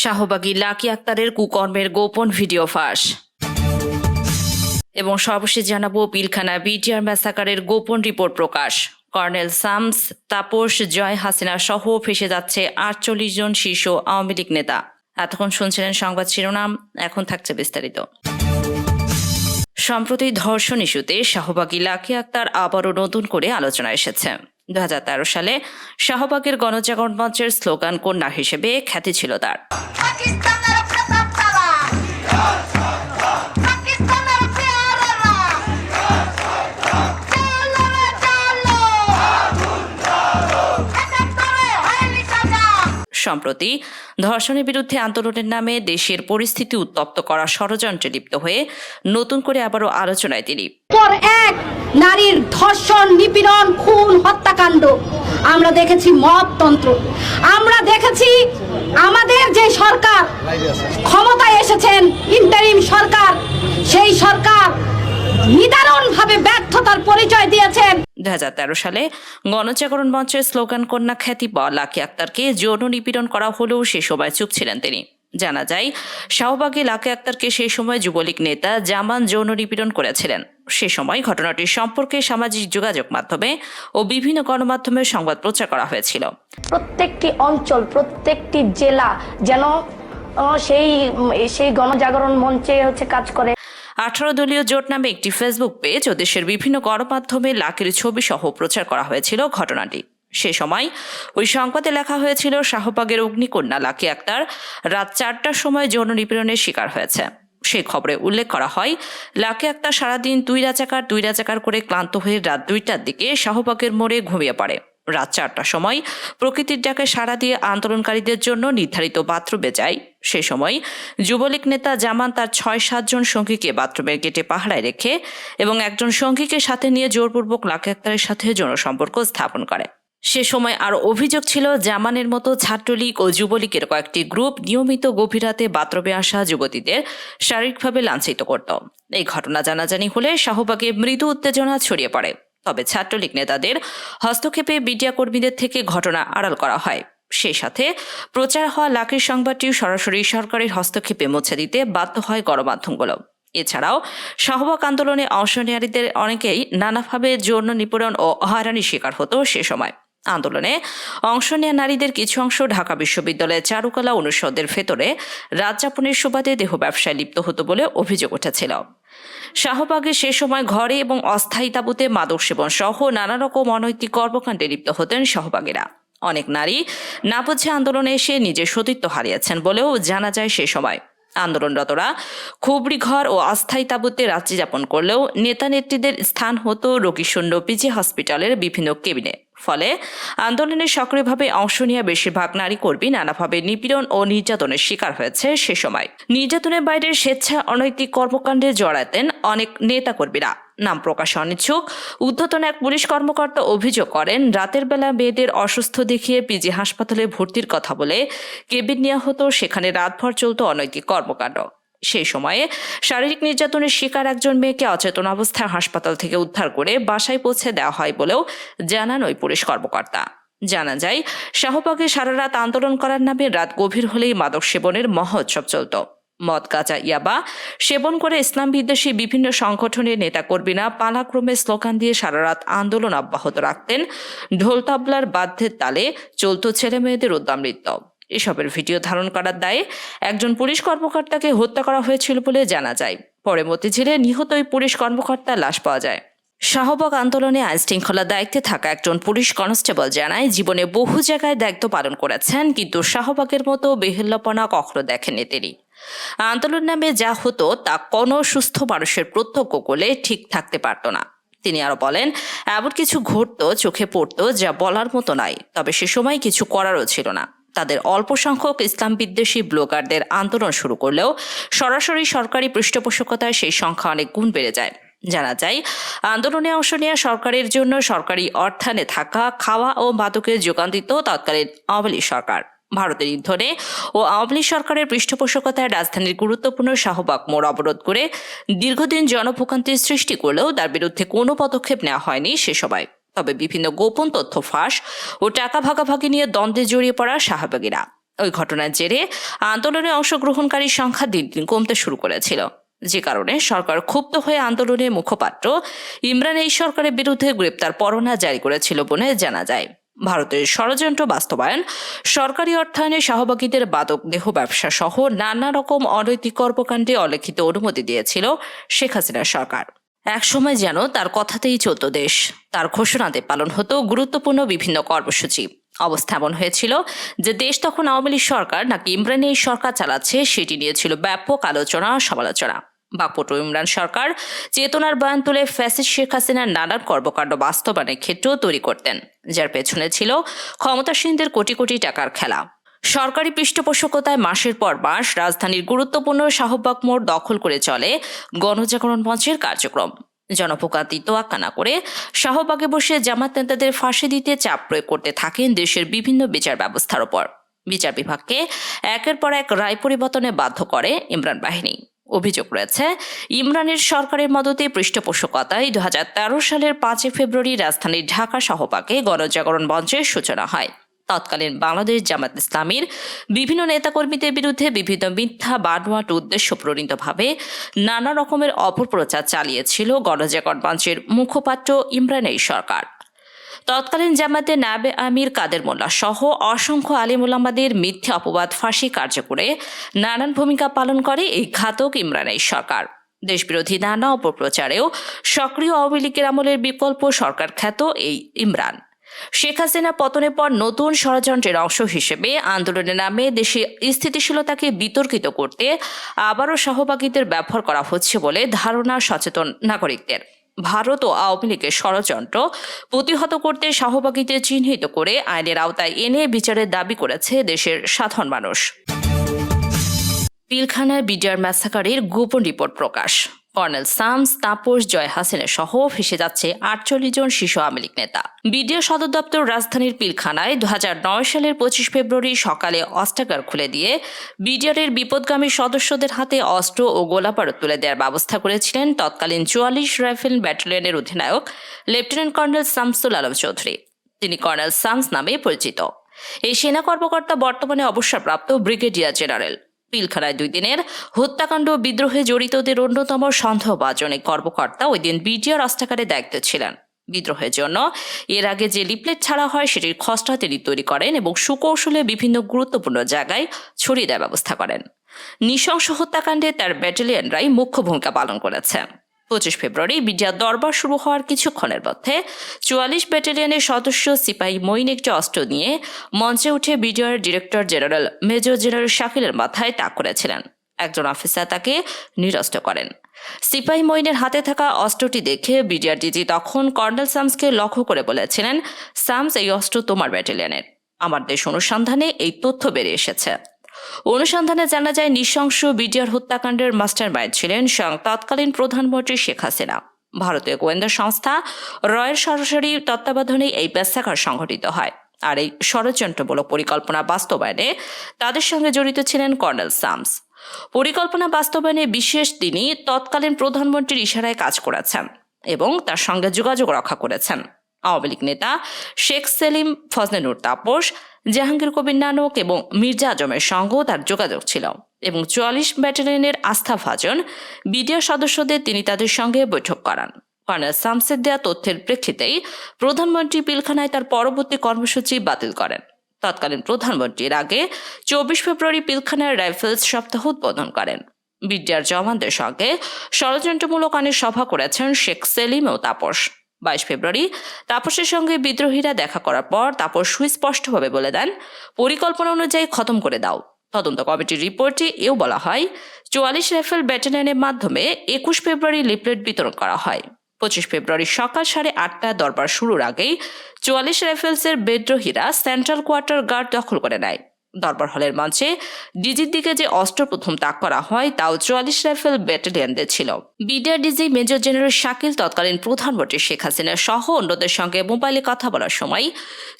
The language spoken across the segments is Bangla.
শাহবাগী লাকি আক্তারের কুকর্মের গোপন ভিডিও ফাঁস। এবং সর্বশেষ জানাব পিলখানা বিটিআর ম্যাসাকারের গোপন রিপোর্ট প্রকাশ। কর্নেল সামস, তাপস, জয় হাসিনা সহ ফেসে যাচ্ছে আটচল্লিশ জন শীর্ষ আওয়ামী লীগ নেতা। এতক্ষণ শুনছিলেন সংবাদ শিরোনাম, এখন থাকছে বিস্তারিত। সম্প্রতি ধর্ষণ ইস্যুতে শাহবাগী লাকি আক্তার আবারও নতুন করে আলোচনা এসেছে দু সালে শাহবাগের গণজাগরণ মঞ্চের স্লোগান কন্যা হিসেবে খ্যাতি ছিল তার। সম্প্রতি ধর্ষণের বিরুদ্ধে আন্দোলনের নামে দেশের পরিস্থিতি উত্তপ্ত করা ষড়যন্ত্রে লিপ্ত হয়ে নতুন করে আবারও আলোচনায় তিনি। এক নারীর ধর্ষণ, নিপীড়ন, খুন, হত্যাকাণ্ড। আমরা দেখেছি মবতন্ত্র আমরা দেখেছি আমাদের যে সরকার, ক্ষমতায় এসেছেন ইন্টারিম সরকার, সেই সরকার নিদারুণভাবে ব্যর্থতার পরিচয় দিয়েছেন। দু হাজার তেরো সালে গণজাগরণ মঞ্চের স্লোগান কন্যা খ্যাতি পাওয়া আক্তারকে যৌন নিপীড়ন করা হলেও সে সময় চুপ ছিলেন তিনি। জানা যায়, শাহবাগে লাকি আক্তারকে সেই সময় যুবলীগ নেতা জামান যৌন নিপীড়ন করেছিলেন। সে সময় ঘটনাটি সম্পর্কে সামাজিক যোগাযোগ মাধ্যমে ও বিভিন্ন গণমাধ্যমে সংবাদ প্রচার করা হয়েছিল। প্রত্যেকটি অঞ্চল প্রত্যেকটি জেলা যেন সেই সেই গণজাগরণ মঞ্চে হচ্ছে কাজ করে। আঠারো দলীয় জোট নামে একটি ফেসবুক পেজ ও দেশের বিভিন্ন গণমাধ্যমে লাকের ছবি সহ প্রচার করা হয়েছিল ঘটনাটি। সে সময় ওই সংবাদে লেখা হয়েছিল শাহবাগের অগ্নিকন্যা লাকি আক্তার রাত চারটার সময় যৌন নিপীড়নের শিকার হয়েছে। সেই খবরে উল্লেখ করা হয়, লাকে আক্তার সারাদিন দুই রাজাকার দুই রাজাকার করে ক্লান্ত হয়ে রাত দুইটার দিকে শাহবাগের মোড়ে ঘুমিয়ে পড়ে। রাত চারটার সময় প্রকৃতির ডাকে সাড়া দিয়ে আন্দোলনকারীদের জন্য নির্ধারিত বাথরুমে যায়। সে সময় যুবলীগ নেতা জামান তার ছয় সাতজন সঙ্গীকে বাথরুমের গেটে পাহারায় রেখে এবং একজন সঙ্গীকে সাথে নিয়ে জোরপূর্বক লাখ আক্তারের সাথে জনসম্পর্ক স্থাপন করে। সে সময় আরও অভিযোগ ছিল, জামানের মতো ছাত্রলীগ ও যুবলীগের কয়েকটি গ্রুপ নিয়মিত গভীর রাতে বাথরুমে আসা যুবতীদের শারীরিকভাবে লাঞ্ছিত করত। এই ঘটনা জানাজানি হলে শাহবাগে মৃদু উত্তেজনা ছড়িয়ে পড়ে। তবে ছাত্রলীগ নেতাদের হস্তক্ষেপে মিডিয়া কর্মীদের থেকে ঘটনা আড়াল করা হয়। সেই সাথে প্রচার হওয়া লাকির সংবাদটি সরাসরি সরকারের হস্তক্ষেপে মুছে দিতে বাধ্য হয় গণমাধ্যমগুলো। এছাড়াও শাহবাগ আন্দোলনে অংশ নেয়ারীদের অনেকেই নানাভাবে যৌন নিপীড়ন ও হয়রানির শিকার হতো সে সময়। আন্দোলনে অংশ নেয়া নারীদের কিছু অংশ ঢাকা বিশ্ববিদ্যালয়ের চারুকলা অনুষদের ভেতরে রাত যাপনের সুবাদে দেহ ব্যবসায় লিপ্ত হতো বলে অভিযোগ উঠেছিল। শাহবাগে সে সময় ঘরে এবং অস্থায়ী তাঁবুতে মাদক সেবন সহ নানা রকম অনৈতিক কর্মকাণ্ডে লিপ্ত হতেন সহবাগীরা অনেক নারী না বুঝে আন্দোলনে এসে নিজের সতীত্ব হারিয়েছেন বলেও জানা যায় সে সময়। আন্দোলনরতরা। ঘর ও অস্থায়ী তাঁবুতে রাত্রি যাপন করলেও নেতা নেত্রীদের স্থান হতো রোগীশূন্য পিজি হসপিটালের বিভিন্ন কেবিনে। ফলে আন্দোলনে সক্রিয়ভাবে অংশ নিয়ে বেশিরভাগ নারী কর্মী নানাভাবে নিপীড়ন ও নির্যাতনের শিকার হয়েছে সে সময়। নির্যাতনের বাইরে স্বেচ্ছা অনৈতিক কর্মকাণ্ডে জড়াতেন অনেক নেতাকর্মীরা। নাম প্রকাশে অনিচ্ছুক। উদ্ধতন এক পুলিশ কর্মকর্তা অভিযোগ করেন, রাতের বেলা মেয়েদের অসুস্থ দেখিয়ে পিজি হাসপাতালে ভর্তির কথা বলে কেবিন নেওয়া হতো সেখানে রাতভর চলত অনৈতিক কর্মকাণ্ড। সেই সময়ে শারীরিক নির্যাতনের শিকার একজন মেয়েকে অচেতন অবস্থায় হাসপাতাল থেকে উদ্ধার করে বাসায় পৌঁছে দেওয়া হয় বলেও জানান ওই পুলিশ কর্মকর্তা। জানা যায়, শাহবাগে সারা রাত আন্দোলন করার নামে রাত গভীর হলেই মাদক সেবনের মহোৎসব চলত। মদ কাঁচা ইয়াবা। সেবন করে ইসলাম বিদ্বেষী বিভিন্ন সংগঠনের নেতা নেতাকর্মীরা পালাক্রমে স্লোগান দিয়ে সারা রাত আন্দোলন অব্যাহত রাখতেন। ঢোল তবলার বাদ্যের তালে চলত ছেলে মেয়েদের উদ্যম নৃত্য এসবের ভিডিও ধারণ করার দায়ে একজন পুলিশ কর্মকর্তাকে হত্যা করা হয়েছিল বলে জানা যায়। পরে মতিঝিলে নিহত ওই পুলিশ কর্মকর্তার লাশ পাওয়া যায়। শাহবাগ আন্দোলনে আইন শৃঙ্খলা দায়িত্বে থাকা একজন পুলিশ কনস্টেবল জানায়, জীবনে বহু জায়গায় দায়িত্ব পালন করেছেন, কিন্তু শাহবাগের মতো বেহেল্লাপনা কখনো দেখেননি তিনি। আন্দোলন নামে যা হতো তা কোনো সুস্থ মানুষের প্রত্যক্ষ করলে ঠিক থাকতে পারত না। তিনি আরও বলেন, এমন কিছু ঘটতো, চোখে পড়তো, যা বলার মতো নাই তবে সে সময় কিছু করারও ছিল না। তাদের অল্প সংখ্যক ইসলাম বিদ্বেষী ব্লগারদের আন্দোলন শুরু করলেও সরাসরি সরকারি পৃষ্ঠপোষকতায় সেই সংখ্যা অনেক গুণ বেড়ে যায়। জানা যায়, আন্দোলনে অংশ নেওয়া সরকারের জন্য সরকারি অর্থায়নে থাকা, খাওয়া ও মাদকের যোগান দিত তৎকালীন আওয়ামী সরকার। ভারতের ইন্ধনে ও আওয়ামী লীগ সরকারের পৃষ্ঠপোষকতায় রাজধানীর গুরুত্বপূর্ণ শাহবাগ মোড় অবরোধ করে দীর্ঘদিন জনভোগান্তির সৃষ্টি করলেও তার বিরুদ্ধে কোনো পদক্ষেপ নেওয়া হয়নি সে সময়। তবে বিভিন্ন গোপন তথ্য ফাঁস ও টাকা ভাগাভাগি নিয়ে দ্বন্দ্বে জড়িয়ে পড়া শাহবাগীরা। ওই ঘটনার জেরে আন্দোলনে অংশগ্রহণকারীর সংখ্যা দিন দিন কমতে শুরু করেছিল। যে কারণে সরকার ক্ষুব্ধ হয়ে আন্দোলনের মুখপাত্র ইমরান এই সরকারের বিরুদ্ধে গ্রেপ্তার পরোয়ানা জারি করেছিল বলে জানা যায়। ভারতের ষড়যন্ত্র বাস্তবায়ন, সরকারি অর্থায়নে সহভাগীদের বাদক দেহ ব্যবসা সহ নানা রকম অনৈতিক কর্মকাণ্ডে অলিখিত অনুমতি দিয়েছিল শেখ হাসিনার সরকার। একসময় যেন তার কথাতেই চলত দেশ। তার ঘোষণাতে পালন হতো গুরুত্বপূর্ণ বিভিন্ন কর্মসূচি। অবস্থা এমন হয়েছিল যে দেশ তখন আওয়ামী লীগ সরকার নাকি ইমরান সরকার চালাচ্ছে সেটি নিয়ে ছিল ব্যাপক আলোচনা, সমালোচনা। বাকপটু ইমরান সরকার চেতনার বয়ান তুলে ফ্যাসিস শেখ হাসিনার নানান কর্মকাণ্ড বাস্তবায়নের ক্ষেত্রেও তৈরি করতেন, যার পেছনে ছিল ক্ষমতাসীনদের কোটি কোটি টাকার খেলা। সরকারি পৃষ্ঠপোষকতায় মাসের পর মাস রাজধানীর গুরুত্বপূর্ণ শাহবাগ মোড় দখল করে চলে গণজাগরণ মঞ্চের কার্যক্রম। জনপোকাতি তোয়াক্কা না করে শাহবাগে বসে জামাত নেতাদের ফাঁসি দিতে চাপ প্রয়োগ করতে থাকেন দেশের বিভিন্ন বিচার ব্যবস্থার ওপর। বিচার বিভাগকে একের পর এক রায় পরিবর্তনে বাধ্য করে ইমরান বাহিনী। অভিযোগ রয়েছে। ইমরানের সরকারের মদতে পৃষ্ঠপোষকতায় দু হাজার তেরো সালের পাঁচই ফেব্রুয়ারি রাজধানীর ঢাকা সহপাকে গণজাগরণ মঞ্চের সূচনা হয়। তৎকালীন বাংলাদেশ জামাত ইসলামীর বিভিন্ন নেতাকর্মীদের বিরুদ্ধে বিভিন্ন মিথ্যা, বানোয়াট উদ্দেশ্য প্রণীতভাবে নানা রকমের অপপ্রচার চালিয়েছিল গণজাগরণ মঞ্চের মুখপাত্র ইমরান এই সরকার। তৎকালীন জামাতে নাবে আমির কাদের মোল্লা সহ অসংখ্য আলিমুলামাদের মিথ্যা অপবাদ, ফাঁসি কার্যকরে নানান ভূমিকা পালন করে এই ঘাতক ইমরান এই সরকার। দেশবিরোধী নানা অপপ্রচারেও সক্রিয় আওয়ামী লীগের আমলের বিকল্প সরকার খ্যাত এই ইমরান। শেখ হাসিনা পতনের পর নতুন ষড়যন্ত্রের অংশ হিসেবে আন্দোলনের নামে দেশে স্থিতিশীলতাকে বিতর্কিত করতে আবারও সহভাগীদের ব্যবহার করা হচ্ছে বলে ধারণা সচেতন নাগরিকদের। ভারত ও আওয়ামী লীগের ষড়যন্ত্র প্রতিহত করতে সহভাগীদের চিহ্নিত করে আইনের আওতায় এনে বিচারের দাবি করেছে দেশের সাধারণ মানুষ। পিলখানায় বিডিআর ম্যাসাকারের গোপন রিপোর্ট প্রকাশ। কর্নেল সামস তাপস জয় হাসিনের সহ ফেসে যাচ্ছে আটচল্লিশ জন শিশু আওয়ামী লীগ নেতা। বিডিও সদর দপ্তর রাজধানীর পিলখানায় দুহাজার নয় সালের পঁচিশ ফেব্রুয়ারি সকালে অস্ত্রাগার খুলে দিয়ে বিডিআরের বিপদগামী সদস্যদের হাতে অস্ত্র ও গোলাবারুদ তুলে দেওয়ার ব্যবস্থা করেছিলেন তৎকালীন চুয়াল্লিশ রাইফেল ব্যাটালিয়নের অধিনায়ক লেফটেন্যান্ট কর্নেল শামসুল আলম চৌধুরী। তিনি কর্নেল সামস নামে পরিচিত। এই সেনা কর্মকর্তা বর্তমানে অবসরপ্রাপ্ত ব্রিগেডিয়ার জেনারেল। পিলখানায় দুই দিনের হত্যাকাণ্ড বিদ্রোহে জড়িতদের অন্যতম সন্দেহভাজন কর্মকর্তা ওই দিন বিডিআর রাস্তাঘাটে দায়িত্ব ছিলেন। বিদ্রোহের জন্য এর আগে যে লিপলেট ছাড়া হয়, সেটির খসড়া তিনি তৈরি করেন এবং সুকৌশলে বিভিন্ন গুরুত্বপূর্ণ জায়গায় ছড়িয়ে দেওয়ার ব্যবস্থা করেন। নৃশংস হত্যাকাণ্ডে তার ব্যাটালিয়নরাই মুখ্য ভূমিকা পালন করেছে পঁচিশ ফেব্রুয়ারি বিডিআর দরবার শুরু হওয়ার কিছুক্ষণের মধ্যে চুয়াল্লিশ ব্যাটালিয়নের সদস্য সিপাহী মঈন একটি অস্ত্র নিয়ে মঞ্চে উঠে BDR director general, major general শাকিলের মাথায় তাক করেছিলেন। একজন অফিসার তাকে নিরস্ত করেন। সিপাহী মঈনের হাতে থাকা অস্ত্রটি দেখে বিডিআর ডিজি তখন কর্নেল সামসকে লক্ষ্য করে বলেছিলেন, সামস, এই অস্ত্র তোমার ব্যাটালিয়নের। আমার দেশ অনুসন্ধানে এই তথ্য বেরিয়ে এসেছে। অনুসন্ধানে জানা যায়, নৃশংস বিডিআর হত্যাকাণ্ডের মাস্টার মাইন্ড ছিলেন স্বয়ং তৎকালীন প্রধানমন্ত্রী শেখ হাসিনা। ভারতীয় গোয়েন্দা সংস্থা রয়ের সরাসরি তত্ত্বাবধানে এই পেশাকার সংঘটিত হয়। আর এই ষড়যন্ত্রমূলক পরিকল্পনা বাস্তবায়নে তাদের সঙ্গে জড়িত ছিলেন কর্নেল সামস। পরিকল্পনা বাস্তবায়নে বিশেষ তিনি তৎকালীন প্রধানমন্ত্রীর ইশারায় কাজ করেছেন এবং তার সঙ্গে যোগাযোগ রক্ষা করেছেন। আওয়ামী লীগ নেতা শেখ সেলিম ফজলেনুর তাপস জাহাঙ্গীর কবির নানক এবং মির্জা আজমের সঙ্গেও তার যোগাযোগ ছিল এবং চুয়াল্লিশ ব্যাটালিয়নের আস্থাভাজন বিডিআর সদস্যদের তিনি তাদের সঙ্গে বৈঠক করান। কর্নেল সামসের দেয়া তথ্যের প্রেক্ষিতেই প্রধানমন্ত্রী পিলখানায় তার পরবর্তী কর্মসূচি বাতিল করেন। তৎকালীন প্রধানমন্ত্রীর আগে চব্বিশ ফেব্রুয়ারি পিলখানার রাইফেলস সপ্তাহ উদ্বোধন করেন। বিডিআর জওয়ানদের সঙ্গে ষড়যন্ত্রমূলক অনেক সভা করেছেন শেখ সেলিম ও তাপস। বাইশ ফেব্রুয়ারি। তাপসের সঙ্গে বিদ্রোহীরা দেখা করার পর তাপস সুস্পষ্টভাবে বলে দেন, পরিকল্পনা অনুযায়ী খতম করে দাও। তদন্ত কমিটির রিপোর্টে এও বলা হয়, চুয়াল্লিশ রাইফেল ব্যাটালিয়নের মাধ্যমে একুশ ফেব্রুয়ারি লিফলেট বিতরণ করা হয়। পঁচিশ ফেব্রুয়ারি সকাল সাড়ে আটটায় দরবার শুরুর আগেই চুয়াল্লিশ রাইফেলসের বিদ্রোহীরা সেন্ট্রাল কোয়ার্টার গার্ড দখল করে নেয়। দরবার হলের মঞ্চে ডিজির দিকে যে অস্ত্র প্রথম তাক করা হয়, তাও চুয়াল্লিশ রাইফেল ব্যাটালিয়নদের ছিল। BDR DG major general Shakil তৎকালীন প্রধানমন্ত্রী শেখ হাসিনা সহ অন্যদের সঙ্গে মোবাইলে কথা বলার সময়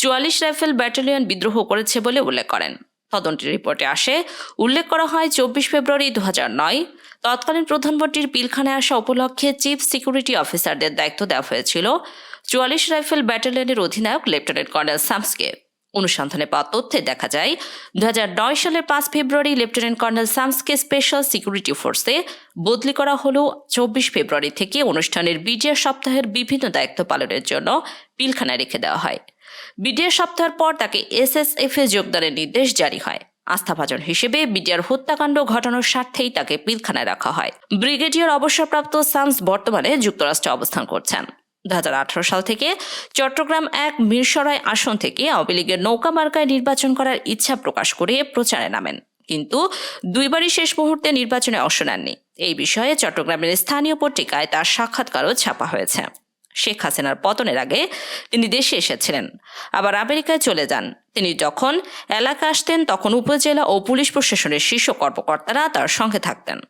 চুয়াল্লিশ রাইফেল ব্যাটালিয়ন বিদ্রোহ করেছে বলে উল্লেখ করেন। তদন্তের রিপোর্টে আসে, উল্লেখ করা হয় চব্বিশ ফেব্রুয়ারি দু নয়, তৎকালীন প্রধানমন্ত্রীর পিলখানায় আসা উপলক্ষে চিফ সিকিউরিটি অফিসারদের দায়িত্ব দেওয়া হয়েছিল। চুয়াল্লিশ রাইফেল ব্যাটালিয়নের অধিনায়ক লেফটেন্যান্ট কর্নেল সামসকে। অনুসন্ধানে পাওয়া তথ্যে দেখা যায় দু সালের পাঁচ ফেব্রুয়ারি লেফটেন্যান্ট কর্নেল সামসকে স্পেশাল সিকিউরিটি ফোর্সে বদলি করা হলেও চব্বিশ ফেব্রুয়ারি থেকে অনুষ্ঠানের বিডিআর সপ্তাহের বিভিন্ন দায়িত্ব পালনের জন্য পিলখানায় রেখে দেওয়া হয়। বিডিআর সপ্তাহের পর তাকে এসএসএফ এ যোগদানের নির্দেশ জারি হয়। আস্থাভাজন হিসেবে বিডিআর হত্যাকাণ্ড ঘটানোর স্বার্থেই তাকে পিলখানায় রাখা হয়। ব্রিগেডিয়ার অবসরপ্রাপ্ত সামস বর্তমানে যুক্তরাষ্ট্রে অবস্থান করছেন। দু হাজার আঠারো সাল থেকে চট্টগ্রাম এক মিরসরাই আসন থেকে আওয়ামী লীগের নৌকা মার্কায় নির্বাচন করার ইচ্ছা প্রকাশ করে প্রচারে নামেন। কিন্তু দুইবারই শেষ মুহূর্তে নির্বাচনে অংশ নেননি। এই বিষয়ে চট্টগ্রামের স্থানীয় পত্রিকায় তার সাক্ষাৎকারও ছাপা হয়েছে। শেখ হাসিনার পতনের আগে তিনি দেশে এসেছিলেন, আবার আমেরিকায় চলে যান। তিনি যখন এলাকা আসতেন, তখন উপজেলা ও পুলিশ প্রশাসনের শীর্ষ কর্মকর্তারা তার সঙ্গে থাকতেন।